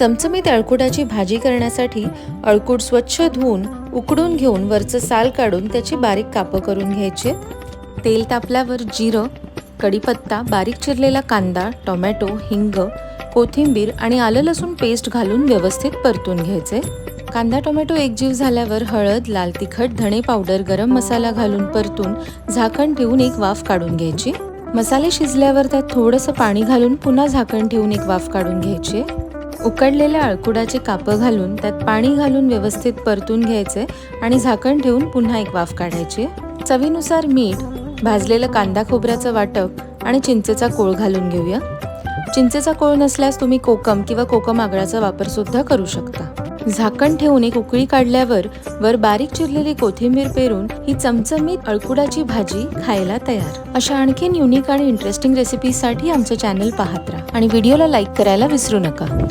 चमचमीत अळकुटाची भाजी करण्यासाठी अळकुट स्वच्छ धुवून उकडून घेऊन वरचं साल काढून त्याची बारीक कापं करून घ्यायची. तेल तापल्यावर जिरं कढीपत्ता बारीक चिरलेला कांदा टोमॅटो हिंग कोथिंबीर आणि आलं लसूण पेस्ट घालून व्यवस्थित परतून घ्यायचे. कांदा टोमॅटो एकजीव झाल्यावर हळद लाल तिखट धणे पावडर गरम मसाला घालून परतून झाकण ठेवून एक वाफ काढून घ्यायची. मसाले शिजल्यावर त्यात थोडंसं पाणी घालून पुन्हा झाकण ठेवून एक वाफ काढून घ्यायची. उकडलेल्या अळकुडाचे कापं घालून त्यात पाणी घालून व्यवस्थित परतून घ्यायचे आणि झाकण ठेवून पुन्हा एक वाफ काढायची. चवीनुसार मीठ भाजलेलं कांदा खोबऱ्याचं वाटप आणि चिंचेचा कोळ घालून घेऊया. चिंचेचा कोळ नसल्यास तुम्ही कोकम किंवा कोकम आगळाचा वापर सुद्धा करू शकता. झाकण ठेवून एक उकळी काढल्यावर वर बारीक चिरलेली कोथिंबीर पेरून ही चमचमीत अळकुडाची भाजी खायला तयार. अशा आणखीन युनिक आणि इंटरेस्टिंग रेसिपीसाठी आमचं चॅनल पाहत राहा आणि व्हिडिओला लाईक करायला विसरू नका.